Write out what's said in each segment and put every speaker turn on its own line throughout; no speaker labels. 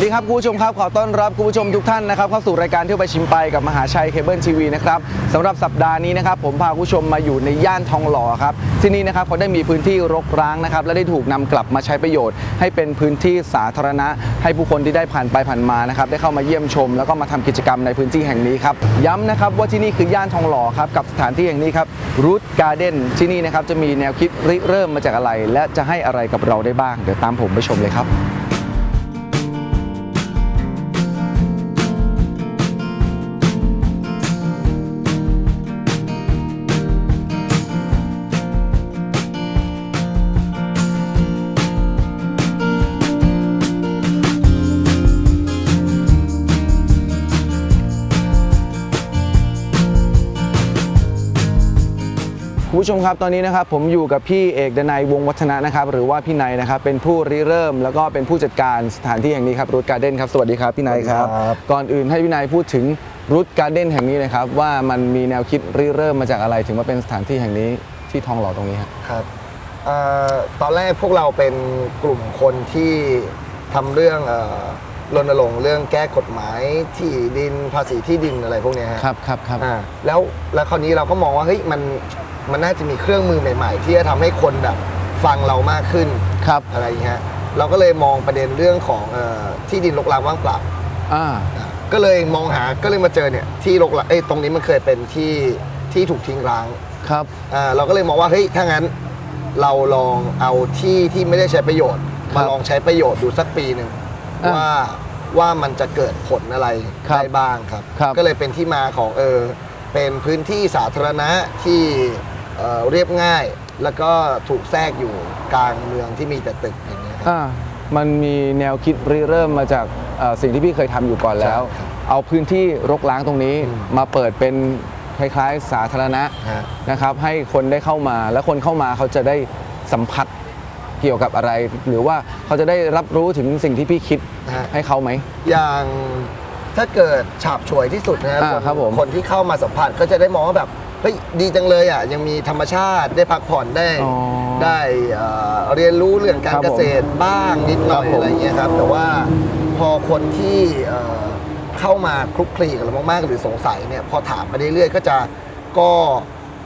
สวัสดีครับคุณผู้ชมครับขอต้อนรับคุณผู้ชมทุกท่านนะครับเข้าสู่รายการเที่ยวไปชิมไปกับมหาชัยเคเบิลทีวีนะครับสำหรับสัปดาห์นี้นะครับผมพาคุณผู้ชมมาอยู่ในย่านทองหล่อครับที่นี่นะครับเขาได้มีพื้นที่รกร้างนะครับและได้ถูกนำกลับมาใช้ประโยชน์ ให้เป็นพื้นที่สาธารณะ ให้ผู้คนที่ได้ผ่านไปผ่านมานะครับได้เข้ามาเยี่ยมชม แล้วก็มาทำกิจกรรมในพื้นที่แห่งนี้ครับย้ำนะครับว่าที่นี่คือย่านทองหล่อครับกับสถานที่แห่งนี้ครับรูทการ์เด้นที่นี่นะครับจะมีแนวคิดริเริ่มมาจากอะไร และจะให้อะไรกับเราได้บ้าง เดี๋ยวตามผมไปชมเลยครับ ผู้ชมครับตอนนี้นะครับผมอยู่กับพี่เอกดนัยวงศ์วัฒนะนะครับหรือว่าพี่นายนะครับเป็นผู้ริเริ่ม แล้วก็เป็นผู้จัดการสถานที่แห่งนี้ครับรูทการ์เด้นครับสวัสดีครับพี่นายครับ
สวัสดีครับ
ก่อนอื่นให้พี่นายพูดถึงรูทการ์เด้นแห่งนี้นะครับว่ามันมีแนวคิดริเริ่มมาจากอะไรถึงมาเป็นสถานที่แห่งนี้ที่ทองหล่อตรงนี้ครับ
ครับเอ่อตอนแรกพวกเราเป็นกลุ่มคนที่ทำเรื่องเอ่อ รณรงค์เรื่องแก้กฎหมายที่ดินภาษีที่ดินอะไรพวกเนี้ยฮะ
ครับครับครับ
อ่าแล้วแล้วคราวนี้เราก็มองว่าเฮ้ยมันมันน่าจะมีเครื่องมือใหม่ ๆ ที่จะทำให้คนแบบฟังเรามากขึ้น
ครับ
อะไรอย่างเงี้ยเราก็เลยมองประเด็นเรื่องของเออที่ดินรกร้างว่างเปล่า
อ่า
อ่าก็เลยมองหาก็เลยมาเจอเนี่ยที่รกร้างเอ้ยตรงนี้มันเคยเป็นที่ที่ถูกทิ้งร้าง
ครับ
อ่าเราก็เลยมองว่าเฮ้ยถ้างั้นเราลองเอาที่ที่ไม่ได้ใช้ประโยชน์
ครั
มา
บ
ลองใช้ประโยชน์ดูสักปีหนึ่ง
อ่า
ว่าว่ามันจะเกิดผลอะไร
ครับ
ได้บ้างครับ
ครับ
ก็เลยเป็นที่มาของเออเป็นพื้นที่สาธารณะที่เอ่อเรียบง่าย แล้วก็ถูกแทรกอยู่กลางเมืองที่มีแต่ตึกอย่างเงี้ยครับ
อ่ามันมีแนวคิดริเริ่มมาจากเอ่อสิ่งที่พี่เคยทำอยู่ก่อนแล้ว
ใช่ครับ
เอาพื้นที่รกร้างตรงนี้
อืม
มาเปิดเป็นคล้ายๆสาธารณะ
ฮะ
นะครับให้คนได้เข้ามาแล้วคนเข้ามาเขาจะได้สัมผัส เกี่ยวกับอะไร หรือว่าเขาจะได้รับรู้ถึงสิ่งที่พี่คิด
ฮะ
ให้เขาไหม
อย่างถ้าเกิดฉาบฉวยที่สุดนะ
อ่า
คน
ครับผม
คนที่เข้ามาสัมผัสก็จะได้มองว่าแบบเฮ้ยดีจังเลยอะยังมีธรรมชาติได้พักผ่อนได้
อ๋อ
ได้เอ่อเรียนรู้เรื่องการ
ครับ
เก
ผม
ษตรบ้างนิดหน่อย
ครับผม
อะไรเงี้ยครับ แต่ว่าพอคนที่เอ่อเข้ามาคลุกคลีกับเรามากๆ หรือสงสัยเนี่ยพอถามไปเรื่อยๆก็จะก็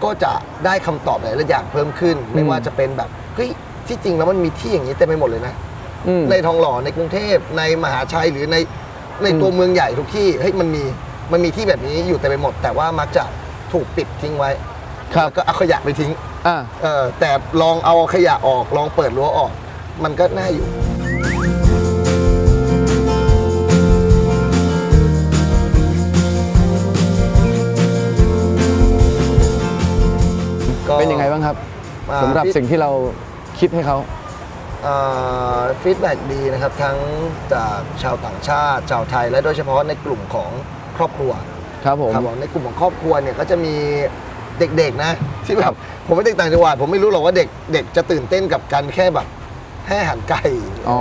ก็จะได้คำตอบหลายๆอย่างเพิ่มขึ้น ไม่ว่าจะเป็นแบบเฮ้ย ที่จริงแล้วมันมีที่อย่างนี้เต็มไปหมดเลยนะ
อืม
ในทองหล่อในกรุงเทพในมหาชัยหรือในใน
อืม
ตัวเมืองใหญ่ทุกที่เฮ้ยมันมีมันมีที่แบบนี้อยู่แต่ไปหมด แต่ว่ามักจะถูกปิดทิ้งไว้
ครับ
แล้วก็เอาขยะไปทิ้ง
อ่า
เออแต่ลองเอาขยะออกลองเปิดรั้วออก มันก็น่าอยู่ ก็
เป็นยังไงบ้างครับ
อ่า
สำหรับ
พี่
สิ่งที่เรา คิดให้เขา
ฟีดแบ็ดีนะครับ ทั้งจากชาวต่างชาติชาวไทย และโดยเฉพาะในกลุ่มของครอบครัว
ครับผม
ครับผมในกลุ่มของครอบครัวเนี่ยก็จะมีเด็กๆนะที่แบ
ครับบ
ผมเป็นเด็กต่างจังหวัดผมไม่รู้หรอกว่าเด็กเด็กจะตื่นเต้นกับการแค่แบบ ให้อาหารไก่
อ๋อ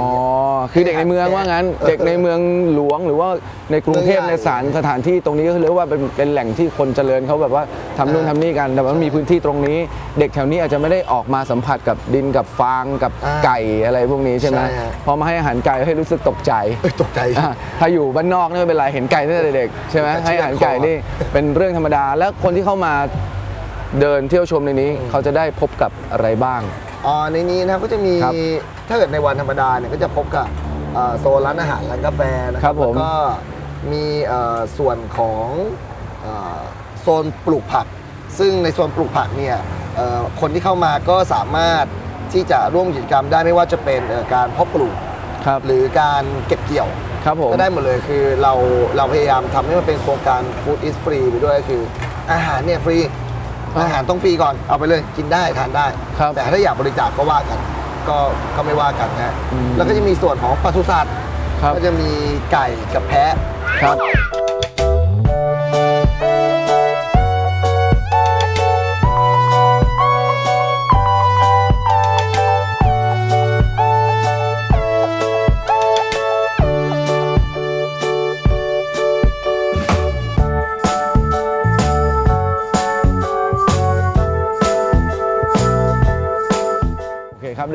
คือเด็กในเมืองว่างั้น
เออ
เด็กในเมืองหลวงหรือว่าในกรุงเทพ
เมืองใหญ่
ในสารสถานที่ตรงนี้ก็เรียกว่าเป็นเป็นแหล่งที่คนเจริญเขาแบบว่าทำนู่น
อ่า
ทำนี่กัน แต่ว่ามันมีพื้นที่ตรงนี้ เด็กแถวนี้อาจจะไม่ได้ออกมาสัมผัสกับดินกับฟางกับ
อ่า
ไก่อะไรพวกนี้ใช่ไหม
ใช่ฮะ
พอมาให้อาหารไก่ให้รู้สึกตกใจ
เอ้ยตกใจ
อ่าถ้าอยู่บ้านนอกนี่ไม่เป็นไรเห็นไก่ตั้งแต่เด็กใช่ไหม
แต่เชื่อ
ให้อาหารไก่นี่เป็นเรื่องธรรมดา แล้วคนที่เข้ามาเดินเที่ยวชมในนี้เขาจะได้พบกับอะไรบ้าง
อ๋อในนี้นะครับก็จะมี
ครับ
ถ้าเกิดในวันธรรมดาเนี่ยก็จะพบกับเอ่อโซนร้านอาหารร้านกาแฟนะค
ครั
รับบ
ผม
แล้วก็มีเอ่อส่วนของเอ่อโซนปลูกผัก ซึ่งในโซนปลูกผักเนี่ยเอ่อคนที่เข้ามาก็สามารถที่จะร่วมกิจกรรมได้ไม่ว่าจะเป็นเอ่อการเพาะปลูก
ครับ
หรือการเก็บเกี่ยว
ครับผม
ก็ได้หมดเลยคือเราเราพยายามทำให้มันเป็นโครงการ Food is Free ไปด้วยคืออาหารเนี่ยฟรี
อ่า
อาหารต้องฟรีก่อนเอาไปเลยกินได้ทานได้
ครับ
แต่ถ้าอยากบริจาคก็ว่ากัน ก็ก็ไม่ว่ากันนะ
อืม
แล้วก็จะมีส่วนของปศุสัตว์
ครับ
ก็จะมีไก่กับแพะ
ครับ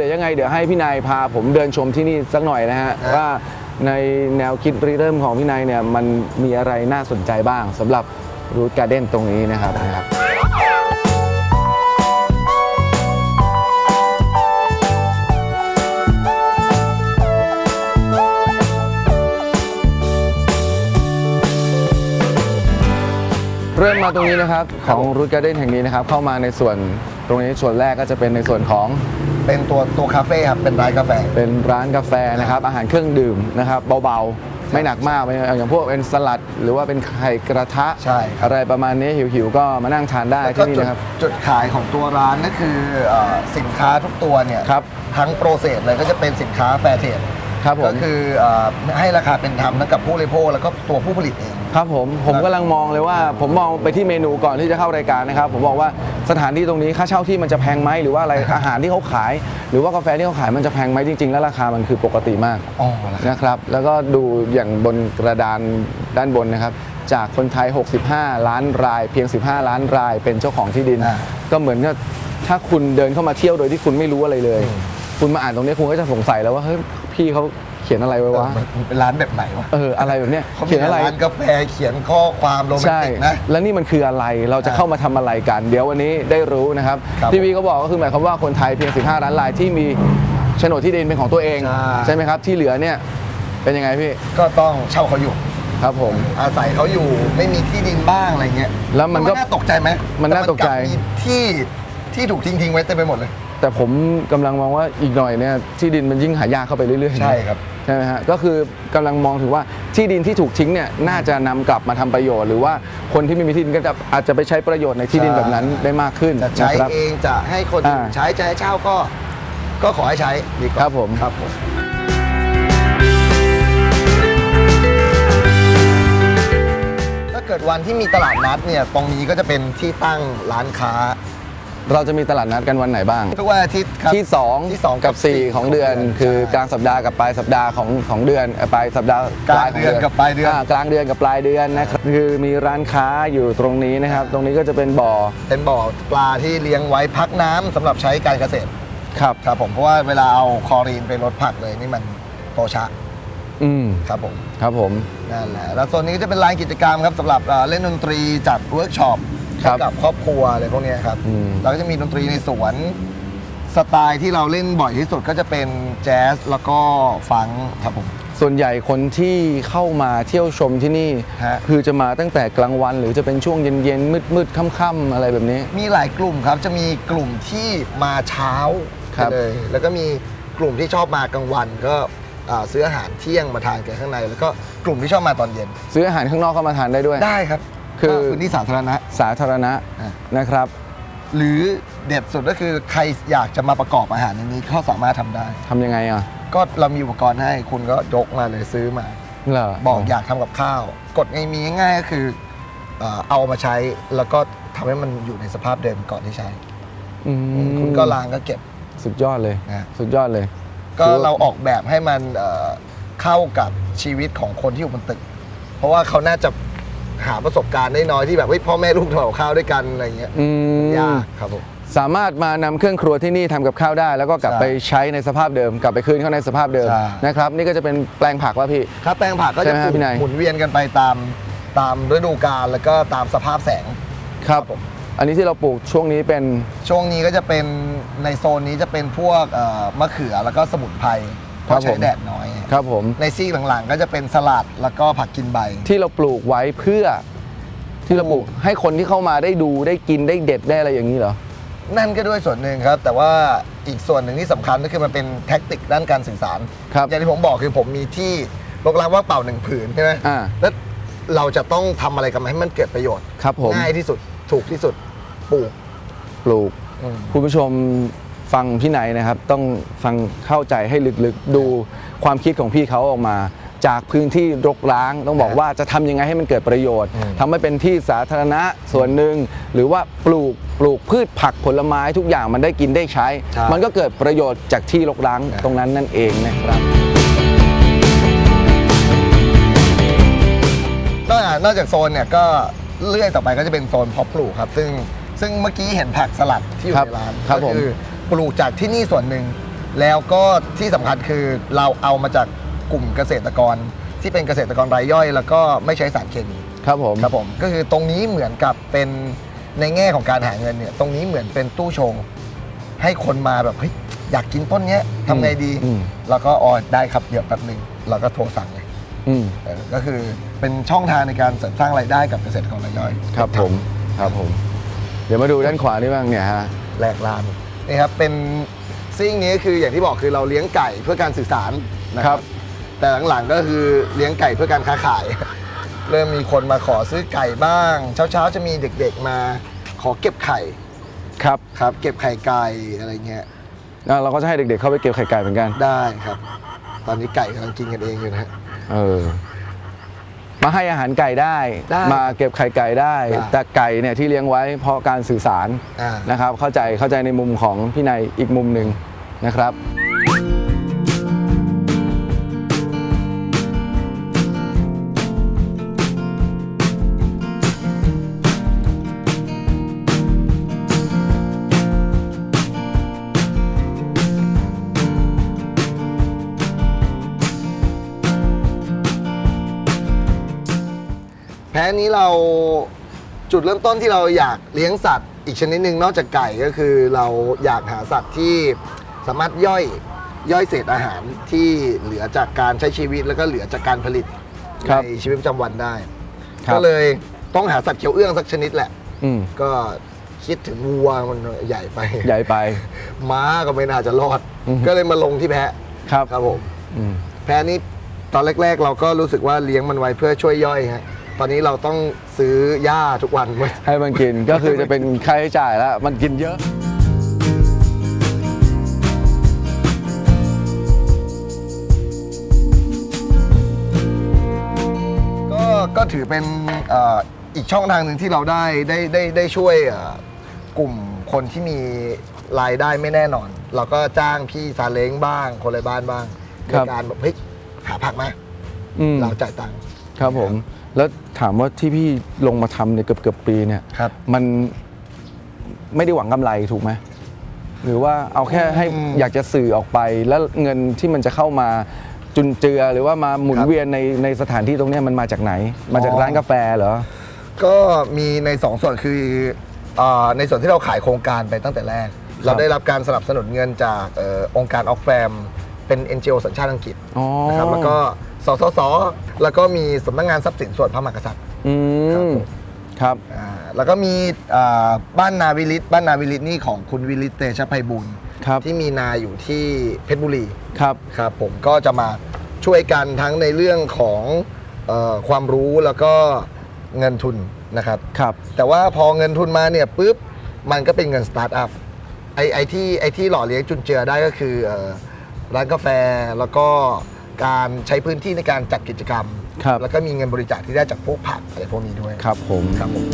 ยวยังไงเดี๋ยวให้พี่นายพาผมเดินชมที่นี่สักหน่อยนะฮะ
ฮะ
ว่าในแนวคิดริเริ่มของพี่นายเนี่ยมันมีอะไรน่าสนใจบ้างสำหรับรูทการ์เด้นตรงนี้นะครับนะครับเริ่มมาตรงนี้นะครับของรูทการ์เด้นแห่งนี้นะครับเข้ามาในส่วน ตรงนี้ส่วนแรกก็จะเป็นในส่วนของ
เป็นตัวตัวคาเฟ่ครับเป็นร้านกาแฟ
เป็นร้านกาแฟนะครับอาหารเครื่องดื่มนะครับเบาๆ ไม่หนักมากไม่อย่างพวกเป็นสลัด หรือว่าเป็นไข่กระทะ
ใช่ครับ
อะไรประมาณนี้หิวๆก็มานั่งทานได้
แล้วก็
ที่นี่
จุด
นะครับ
จุดขายของตัวร้านก็คือเอ่อสินค้าทุกตัวเนี่ย
ครับ
ทั้งโปรเซสเลยก็จะเป็นสินค้าแฟร์เทรด
ครับผม
ก็คือเอ่อให้ราคาเป็นธรรมทั้งกับผู้บริโภคแล้วก็ตัวผู้ผลิตเอง
ครับผมผมกำลังมองเลยว่า ผมมองไปที่เมนูก่อนที่จะเข้ารายการนะครับ ผมบอกว่าสถานที่ตรงนี้ค่าเช่าที่มันจะแพงไหมหรือว่าอะไรอาหารที่เขาขาย หรือว่ากาแฟที่เขาขายมันจะแพงไหมจริง ๆ แล้วราคามันคือปกติมาก
อ๋อเหรอครับ
นะครับ แล้วก็ดูอย่างบนกระดานด้านบนนะครับ จากคนไทย 65 ล้านราย เพียง 15 ล้านราย เป็นเจ้าของที่ดิน
อ่า
ก็เหมือนกับถ้าคุณเดินเข้ามาเที่ยวโดยที่คุณไม่รู้อะไรเลย คุณมาอ่านตรงนี้คุณก็จะสงสัยแล้วว่าเฮ้ยพี่เขาเขียนอะไรไว้วะ
มันเป็นร้านแบบไหนวะ
เออ อะไรแบบเนี้ย
เขามี
เขียนอะไร
ร้านกาแฟเขียนข้อความโรแมน
ใช่
ติกนะ
แล้วนี่มันคืออะไร เราจะเข้ามาทำอะไรกัน เดี๋ยววันนี้ได้รู้นะครับ
ครับ
ที่วีก็บอกก็คือหมายความว่าคนไทยเพียง 15 ล้านรายที่มีโฉนดที่ดินเป็นของตัวเอง
ใช่
ไหมครับ ที่เหลือเนี่ยเป็นยังไงพี่
ก็ต้องเช่าเขาอยู่
ครับผม
อาศัยเขาอยู่ไม่มีที่ดินบ้างอะไรเงี้ย
แล้วมันก็
น่าตกใจไหม
มันน่าตกใจ
แมีที่ที่ถูกทิ้งทิ้งๆไว้เต็มไปหมดเลย
แต่ผมกำลังมองว่าอีกหน่อยเนี่ยที่ดินมันยิ่งหายากเข้าไปเรื่อยๆ
ใช่ครับ
ใช่ไหมฮะก็คือกำลังมองถึงว่าที่ดินที่ถูกทิ้งเนี่ยน่าจะนำกลับมาทำประโยชน์ หรือว่าคนที่ไม่มีที่ดินก็จะอาจจะไปใช้ประโยชน์ในที่ดินแบบนั้นได้มากขึ้น
จะใช้
นะครับ
เองจะให้คนอื่น
อ่า
ใช้จะให้เช่าก็ ก็ขอให้ใช้ดีกว่า
ครับผม
ครับผมถ้าเกิดวันที่มีตลาดนัดเนี่ยตรงนี้ก็จะเป็นที่ตั้งร้านค้า
เราจะมีตลาดนัดกันวันไหนบ้าง
ทุกวันอาทิตย์ครับ
ที่2
ที่สอง
กับ
กับสี่
4ของเดือน
ของเดือน
คือก
ใช่
ลางสัปดาห์กับปลายสัปดาห์ของของเดือนเอ่อปลายสัปดาห์
กลาง
ขอ
เดือนกับปลายเดือน
กลางเดือนกับปลายเดือนนะครับคือมีร้านค้าอยู่ตรงนี้นะครับ ตรงนี้ก็จะเป็นบ่อ
เป็นบ่อปลาที่เลี้ยงไว้พักน้ำสำหรับใช้การเกษตร
ครับ
ครับผมเพราะว่าเวลาเอาคลอรีนไปลดผักเลยนี่มันโตช้า
อืม
ครับผม
ครับผม
นั่นแหละแล้วโซนนี้ก็จะเป็นลานกิจกรรมครับสำหรับเอ่อเล่นดนตรีจัดเวิร์กช็อป
ครับ
กับครอบครัวอะไรพวกเนี้ยครับ
อืม
แล้วก็จะมีดนตรีในสวนสไตล์ที่เราเล่นบ่อยที่สุดก็จะเป็นแจ๊สแล้วก็ฟังก์ครับผม
ส่วนใหญ่คนที่เข้ามาเที่ยวชมที่นี่
ฮะ
คือจะมาตั้งแต่กลางวัน หรือจะเป็นช่วงเย็นๆมืดๆค่ำๆอะไรแบบนี้
มีหลายกลุ่มครับ จะมีกลุ่มที่มาเช้า
ครับ
ไปเลย แล้วก็มีกลุ่มที่ชอบมากลางวัน ก็อ่าซื้ออาหารเที่ยงมาทานกันข้างใน แล้วก็กลุ่มที่ชอบมาตอนเย็น
ซื้ออาหารข้างนอกเข้ามาทานได้ด้วย
ได้ครับ
คือ
ก็พื้นที่สาธารณะ
สาธารณะ
อะ
นะครับ
หรือเด็ดสุดก็คือใครอยากจะมาประกอบอาหารในนี้ก็สามารถทำได้
ทำยังไงอะ
ก็เรามีอุปกรณ์ให้คุณก็ยกมาเลยซื้อมา
เหรอ
บอกอยากทำกับข้าว กฎง่ายมีง่ายๆก็คือเอ่อเอามาใช้แล้วก็ทำให้มันอยู่ในสภาพเดิมก่อนที่ใช้
อืม
คุณก็ล้างก็เก็บ
สุดยอดเลย
นะ
สุดยอดเลย
ก็
คือ
เราออกแบบให้มันเอ่อเข้ากับชีวิตของคนที่อยู่บนตึก เพราะว่าเขาน่าจะ หาประสบการณ์ได้น้อยที่แบบเฮ้ยพ่อแม่ลูกทำกับข้าวด้วยกันอะไรเงี้ย
อืม
ยากครับผม
สามารถมานำเครื่องครัวที่นี่ทำกับข้าวได้ แล้วก็กลับ
ใช่
ไปใช้ในสภาพเดิม กลับไปคืนเข้าในสภาพเดิม
ใช่
นะครับนี่ก็จะเป็นแปลงผักว่าพี่
ครับแปลงผักก็
ใช่
จะ
ไหมฮะพี่นาย
หมุนเวียนกันไปตามตามฤดูกาลแล้วก็ตามสภาพแสง
ครับ
ผม
อันนี้ที่เราปลูกช่วงนี้เป็น
ช่วงนี้ก็จะเป็นในโซนนี้จะเป็นพวกเอ่อมะเขือแล้วก็สมุนไพร เพราะใช้แดดน้อย
ครับผม
ในซีกหลังๆ ก็จะเป็นสลัดแล้วก็ผักกินใบ
ที่เราปลูกไว้เพื่อ ที่เราปลูกให้คนที่เข้ามาได้ดูได้กินได้เด็ดได้อะไรอย่างนี้เหรอ
นั่นก็ด้วยส่วนหนึ่งครับ แต่ว่าอีกส่วนหนึ่งที่สำคัญก็คือมันเป็นแท็กติกด้านการสื่อสาร
ครับ
อย่างที่ผมบอกคือผมมีที่รกร้างว่างเปล่าหนึ่งผืนใช่ไหม
อ่า
แล้วเราจะต้องทำอะไรกับมันให้มันเกิดประโยชน์
ครับผม
ง่ายที่สุดถูกที่สุดปลูก
ปลูก
อืม
คุณผู้ชม ฟังพี่ไหนนะครับ ต้องฟังเข้าใจให้ลึกๆ ดูความคิดของพี่เขาออกมา จากพื้นที่รกร้าง ต้องบอกว่าจะทำยังไงให้มันเกิดประโยชน์
อืม
ทำให้เป็นที่สาธารณะส่วนหนึ่ง หรือว่าปลูกปลูกพืชผักผลไม้ทุกอย่างมันได้กินได้ใช้
ใช่
มันก็เกิดประโยชน์จากที่รกร้าง
ใช่
ตรงนั้นนั่นเองนะครับ
นอกจากนอกจากโซนเนี่ยก็เลื่อยต่อไปก็จะเป็นโซนเพาะปลูกครับ ซึ่งซึ่งเมื่อกี้เห็นผักสลัดที่อยู่
ครับ
ในร้าน
ครับ
ก็
ผม
ปลูกจากที่นี่ส่วนหนึ่ง แล้วก็ที่สำคัญคือเราเอามาจากกลุ่มเกษตรกร ที่เป็นเกษตรกรรายย่อย แล้วก็ไม่ใช้สารเคมี
ครับผม
ครับผมก็คือตรงนี้เหมือนกับเป็นในแง่ของการหาเงินเนี่ยตรงนี้เหมือนเป็นตู้โชว์ให้คนมาแบบเฮ้ยอยากกินต้นเนี้ยทำไงดี
อืม
แล้วก็ออได้ครับเดี๋ยวแป๊บหนึ่งเราก็โทรสั่งเลย
อืม
เออก็คือเป็นช่องทางในการเสริมสร้างรายได้กับเกษตรกรรายย่อย
ครับผม ครับผม เดี๋ยวมาดูด้านขวานี่บ้างเนี่ยฮะ
แหลกลาน นี่ครับเป็นซิ่งนี้คืออย่างที่บอกคือเราเลี้ยงไก่เพื่อการสื่อสารนะค
ครั
รับบแต่หลังๆก็คือเลี้ยงไก่เพื่อการค้าขาย เริ่มมีคนมาขอซื้อไก่บ้าง เช้าๆจะมีเด็กๆมาขอเก็บไข่
ครับ
ครับ เก็บไข่ไก่อะไรเงี้ย
แล้วเราก็จะให้เด็กๆเข้าไปเก็บไข่ไก่เหมือนกัน
ได้ครับ ตอนนี้ไก่กำลังกินกันเองอยู่นะฮะ
เออ มาให้อาหารไก่ได้
ได้
มาเก็บไข่ไก่ได้
ได้
แต่ไก่เนี่ยที่เลี้ยงไว้เพราะการสื่อสาร
อ่า
นะครับ เข้าใจเข้าใจในมุมของพี่นายอีกมุมหนึ่งนะครับ
แพ้นี้เราจุดเริ่มต้นที่เราอยากเลี้ยงสัตว์ อีกชนิดหนึ่งนอกจากไก่ก็คือเราอยากหาสัตว์ที่สามารถย่อยย่อยเศษอาหารที่เหลือจากการใช้ชีวิตแล้วก็เหลือจากการผลิต
ครับ
ในชีวิตประจำวันได้
ครับ
ก็เลยต้องหาสัตว์เขียวเอื้องสักชนิดแหละ
อืม
ก็คิดถึงวัวมันใหญ่ไป
ใหญ่ไป
ม้าก็ไม่น่าจะรอด
อือฮึ
ก็เลยมาลงที่แพะ
ครับ
ครับผม
อืม
แพะนี่ตอนแรก ๆ เราก็รู้สึกว่าเลี้ยงมันไว้เพื่อช่วยย่อยฮะ ตอนนี้เราต้องซื้อหญ้าทุกวัน
ให้มันกินก็คือจะเป็นค่าใช้จ่ายแล้ว มันกินเยอะ
ก็ก็ถือเป็นเอ่ออีกช่องทางหนึ่งที่เราได้ได้ได้ได้ช่วยเอ่อกลุ่มคนที่มีรายได้ไม่แน่นอน เราก็จ้างพี่ซาเล้งบ้าง คนในบ้านบ้าง
ค
ใน
รับ
การแบบเฮ้ยหาผักมา
อืม
เราจ่ายตังค์
ครับผม แล้วถามว่าที่พี่ลงมาทำในยเกือบเกือบๆปีเนี่ย
ครับ
มันไม่ได้หวังกำไรถูกไหมหรือว่าเอาแค่ให้
อืม
อยากจะสื่อออกไป แล้วเงินที่มันจะเข้ามาจุนเจือหรือว่ามาหมุน
ครับ
เวียนในในสถานที่ตรงเนี้ยมันมาจากไหน มาจาก
อ๋อ
ร้านกาแฟเหรอ
ก็มีในสองส่วนคือเออในส่วนที่เราขายโครงการไปตั้งแต่แรก เราได้รับการสนับสนุนเงินจากเออองค์การออกแฟมเป็น NGO สัญชาติอังกฤษ
อ๋อ
นะครับแล้วก็ สสส แล้วก็มีสำนักงานทรัพย์สินส่วนพระมหากษัตริย์
อื
ครับ
ม
ผม
ครับ
อ่าแล้วก็มีอ่าบ้านนาวิลิตบ้านนาวิลิตนี่ของคุณวิลิตเตชะไพบุญ
ครับ
ที่มีนาอยู่ที่เพชรบุรี
ครับ
ครับผมก็จะมาช่วยกันทั้งในเรื่องของเออความรู้แล้วก็เงินทุนนะครับ
ครับ
แต่ว่าพอเงินทุนมาเนี่ยปุ๊บมันก็เป็นเงินสตาร์ทอัพไอไอที่ไอที่หล่อเลี้ยงจุนเจือได้ก็คือเอ่อร้านกาแฟแล้วก็ การใช้พื้นที่ในการจัดกิจกรรม
ครับ
แล้วก็มีเงินบริจาคที่ได้จากพวกผักอะไรพวกนี้ด้วย
ครับผม
ครับผม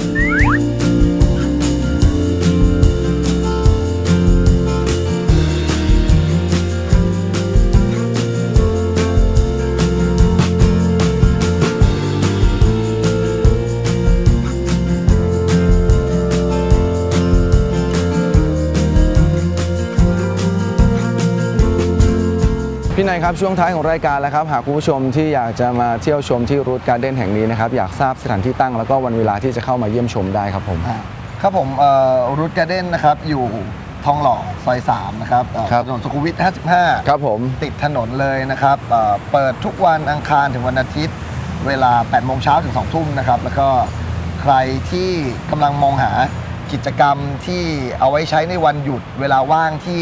า
ยครับช่วงท้ายของรายการแล้วครับหากคุณผู้ชมที่อยากจะมาเที่ยวชมที่รูทการ์เด้นแห่งนี้นะครับอยากทราบสถานที่ตั้งแล้วก็วันเวลาที่จะเข้ามาเยี่ยมชมได้ครับผม
อ่าครับผมรูทการ์เด้นนะครับอยู่ทองหล่อซอย3นะครับเอ่อ
ครับ
ถนนสุขุมวิท 55
ครับผม
ติดถนนเลยนะครับเอ่อเปิดทุกวันอังคารถึงวันอาทิตย์ เวลา 8 โมงเช้าถึง 2 ทุ่มนะครับ แล้วก็ใครที่กำลังมองหากิจกรรมที่เอาไว้ใช้ในวันหยุดเวลาว่างที่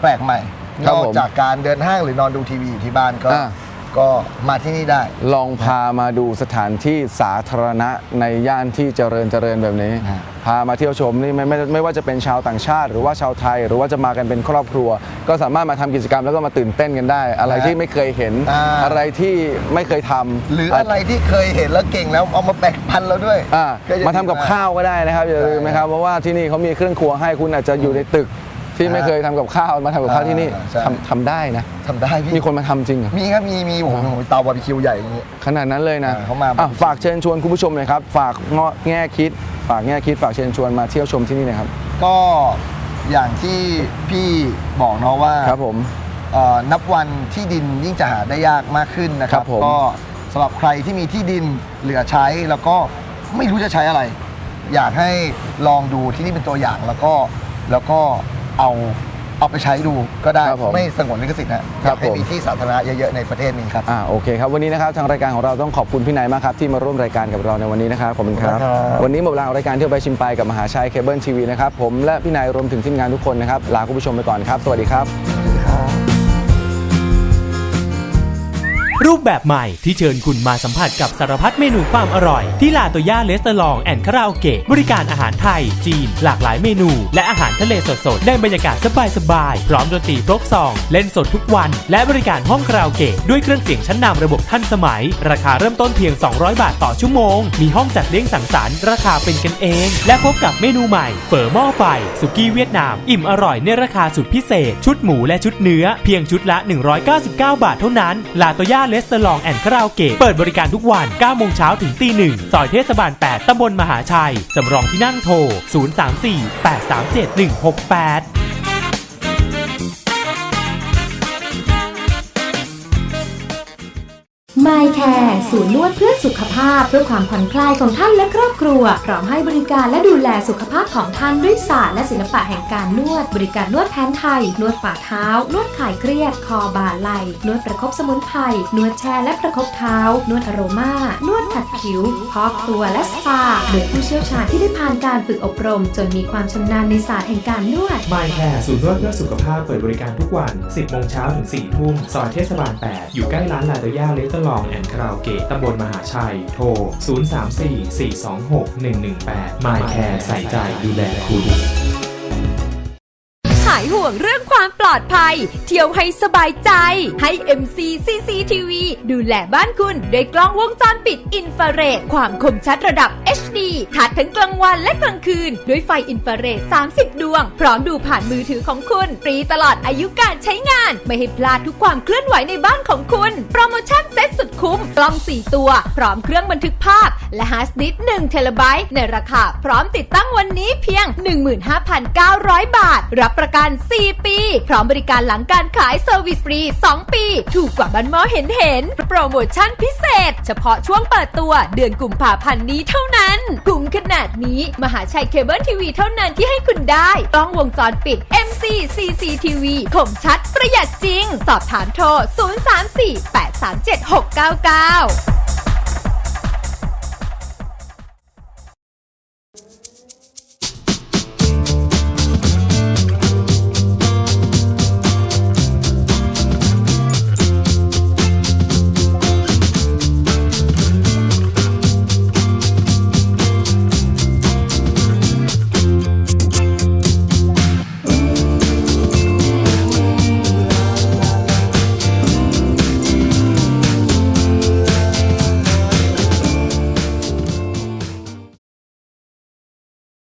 แปลกใหม่
ครั
น
บ
อก
ผม
จากการเดินห้างหรือนอนดูทีวีอยู่ที่บ้านก็
อ่า
ก็มาที่นี่ได้
ลองพามาดูสถานที่สาธารณะในย่านที่เจริญเจริญแบบนี้
ฮะ
พามาเที่ยวชมนี่ไม่ไม่ไม่ว่าจะเป็นชาวต่างชาติ หรือว่าชาวไทย หรือว่าจะมากันเป็นครอบครัว ก็สามารถมาทำกิจกรรมแล้วก็มาตื่นเต้นกันได้ อะไรที่ไม่เคยเห็น
อ่า
อะไรที่ไม่เคยทำ
หรืออะไรที่เคยเห็นแล้วเก่งแล้วเอามาแบ่งปันเราด้วย
อ่า
ก็จะ
มาทำกับข้าวก็ได้นะครับอย่าลืมนะครับเพราะว่าที่นี่เขามีเครื่องครัวให้คุณอาจจะอยู่ในตึก ที่ไม่เคยทำกับข้าวมาทำกับข้าวที่นี่
อ่าใช่
ทำทำได้นะ
ทำได้พี่
มีคนมาทำจริงเหรอ
มีครับมีมีโอ้โหเตาบาร์บีคิวใหญ่อย่างนี้
ขนาดนั้นเลยนะ
อ่าเขามา
อะฝากเชิญชวนคุณผู้ชมหน่อยครับ ฝากเงาะแง่คิด ฝากแง่คิด ฝากเชิญชวนมาเที่ยวชมที่นี่หนะครับ
ก็อย่างที่พี่บอกเนาะว่า
ครับผม
เอ่อนับวันที่ดินยิ่งจะหาได้ยากมากขึ้นนะค
ครั
รั
บบผม
ก็สำหรับใครที่มีที่ดินเหลือใช้แล้วก็ไม่รู้จะใช้อะไร อยากให้ลองดูที่นี่เป็นตัวอย่างแล้วก็แล้วก็ เอาเอาไปใช้ดูก็ได้
ครับผม
ไม่สงวนลิขสิทธิ์นะ
ครั
อบยากให้
ผม
มีที่สาธารณะเยอะๆในประเทศนี้ครับ
อ่าโอเคครับวันนี้นะครับทางรายการของเราต้องขอบคุณพี่นายมากครับที่มาร่วมรายการกับเราในวันนี้นะครับขอบคุณครับ
ขอบคุณครับ
วันนี้หมดเวลาของรายการเที่ยวไปชิมไปกับมหาชัยเคเบิลทีวีนะครับผมและพี่นายรวมถึงทีมงานทุกคนนะครับลาคุณผู้ชมไปก่อนครับสวัสดีครับ
รูปแบบใหม่ที่เชิญคุณมาสัมผัสกับสารพัดเมนูความอร่อย ที่ลาโตย่าเลสเตอรองแอนคาราโอเกะบริการอาหารไทย จีน หลากหลายเมนู และอาหารทะเลสดๆได้บรรยากาศสบายๆ พร้อมดนตรีฟลกซอง เล่นสดทุกวัน และบริการห้องคาราโอเกะด้วยเครื่องเสียงชั้นนำระบบทันสมัย ราคาเริ่มต้นเพียง 200 บาทต่อชั่วโมง มีห้องจัดเลี้ยงสังสรรค์ราคาเป็นกันเอง และพบกับเมนูใหม่เฝอหม้อไฟสุกี้เวียดนาม อิ่มอร่อยในราคาสุดพิเศษ ชุดหมูและชุดเนื้อ เพียงชุดละ 199 บาทเท่านั้นลาโตย่าเลสเตอรองแอนด์คาราโอเกะเปิดบริการทุกวัน 9 โมงเช้าถึงตีหนึ่งซอยเทศบาล 8 ตำบลมหาชัย สำรองที่นั่งโทร 034 837 168
My Care ศูนย์นวดเพื่อสุขภาพเพื่อความผ่อนคลายของท่านและครอบครัว พร้อมให้บริการและดูแลสุขภาพของท่านด้วยศาสตร์และศิลปะแห่งการนวด บริการนวดแผนไทย นวดฝ่าเท้า นวดคลายเครียด คอบ่าไหล่นวดประคบสมุนไพรนวดแช่และประคบเท้า นวดอโรมานวดขัดผิวพอกตัวและสปาโดยผู้เชี่ยวชาญที่ได้ผ่านการฝึกอบรม จนมีความชำนาญในศาสตร์แห่งการนวด
My Care ศูนย์นวดเพื่อสุขภาพเปิดบริการทุกวัน 10โมงเช้าถึง4ทุ่มซอยเทศบาล 8 อยู่ใกล้ร้านลาโตย่าเลสเตอรองแอนด์คาราโอเกะตำบลมหาชัยโทร 034-426-118 My Care ใส่ใจดูแลคุณ
ความปลอดภัย เที่ยวให้สบายใจ ให้ MC CCTV ดูแลบ้านคุณด้วยกล้องวงจรปิดอินฟราเรดความคมชัดระดับ HD ทัดทั้งกลางวันและกลางคืน ด้วยไฟอินฟราเรด 30 ดวง พร้อมดูผ่านมือถือของคุณฟรีตลอดอายุการใช้งาน ไม่ให้พลาดทุกความเคลื่อนไหวในบ้านของคุณ โปรโมชั่นเซ็ตสุดคุ้มกล้อง 4 ตัว พร้อมเครื่องบันทึกภาพ และฮาร์ดดิสก์1เทราไบต์ในราคา พร้อมติดตั้งวันนี้เพียง 15,900 บาท รับประกัน 4 ปีพร้อมบริการหลังการขายเซอร์วิสฟรี 2 ปี ถูกกว่าบันหมอเห็นเห็น โปรโมชั่นพิเศษ เฉพาะช่วงเปิดตัวเดือนกุมภาพันธ์นี้เท่านั้นคุ้มขนาดนี้มหาชัยเคเบิลทีวีเท่านั้นที่ให้คุณได้กล้องวงจรปิด MC CCTV คมชัดประหยัดจริง สอบถามโทร 034 837 699